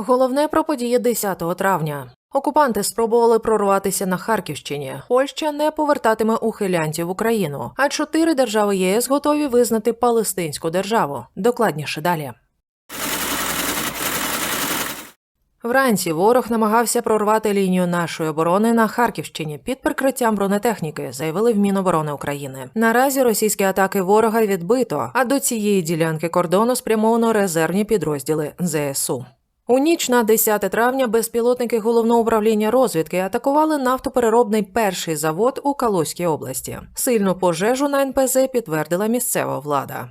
Головне про події 10 травня. Окупанти спробували прорватися на Харківщині. Польща не повертатиме ухилянців в Україну, а чотири держави ЄС готові визнати Палестинську державу. Докладніше далі. Вранці ворог намагався прорвати лінію нашої оборони на Харківщині під прикриттям бронетехніки, заявили в Міноборони України. Наразі російські атаки ворога відбито, а до цієї ділянки кордону спрямовано резервні підрозділи ЗСУ. У ніч на 10 травня безпілотники головного управління розвідки атакували нафтопереробний перший завод у Калузькій області. Сильну пожежу на НПЗ підтвердила місцева влада.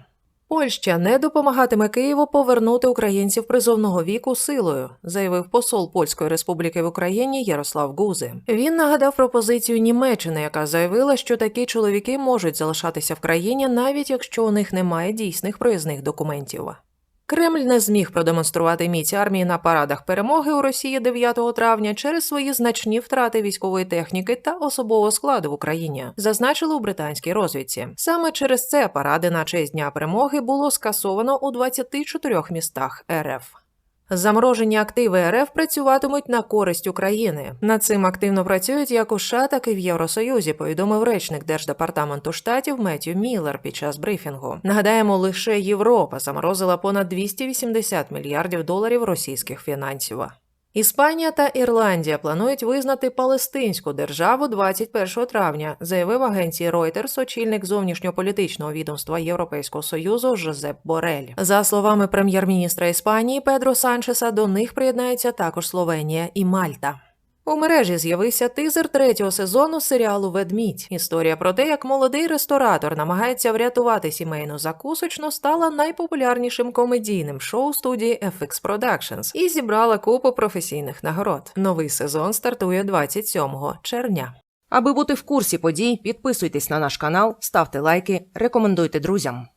Польща не допомагатиме Києву повернути українців призовного віку силою, заявив посол Польської республіки в Україні Ярослав Гузи. Він нагадав пропозицію Німеччини, яка заявила, що такі чоловіки можуть залишатися в країні, навіть якщо у них немає дійсних проїзних документів. Кремль не зміг продемонструвати міць армії на парадах перемоги у Росії 9 травня через свої значні втрати військової техніки та особового складу в Україні, зазначили у британській розвідці. Саме через це паради на честь дня перемоги було скасовано у 24 містах РФ. Заморожені активи РФ працюватимуть на користь України. Над цим активно працюють як у США, так і в Євросоюзі. Повідомив речник держдепартаменту штатів Меттю Міллер під час брифінгу. Нагадаємо, лише Європа заморозила понад 280 мільярдів доларів російських фінансів. Іспанія та Ірландія планують визнати Палестинську державу 21 травня, заявив агенції Reuters очільник зовнішньополітичного відомства Європейського союзу Жозеп Борель. За словами прем'єр-міністра Іспанії Педро Санчеса, до них приєднаються також Словенія і Мальта. У мережі з'явився тизер третього сезону серіалу Ведмідь. Історія про те, як молодий ресторатор намагається врятувати сімейну закусочну, стала найпопулярнішим комедійним шоу студії FX Productions і зібрала купу професійних нагород. Новий сезон стартує 27 червня. Аби бути в курсі подій, підписуйтесь на наш канал, ставте лайки, рекомендуйте друзям.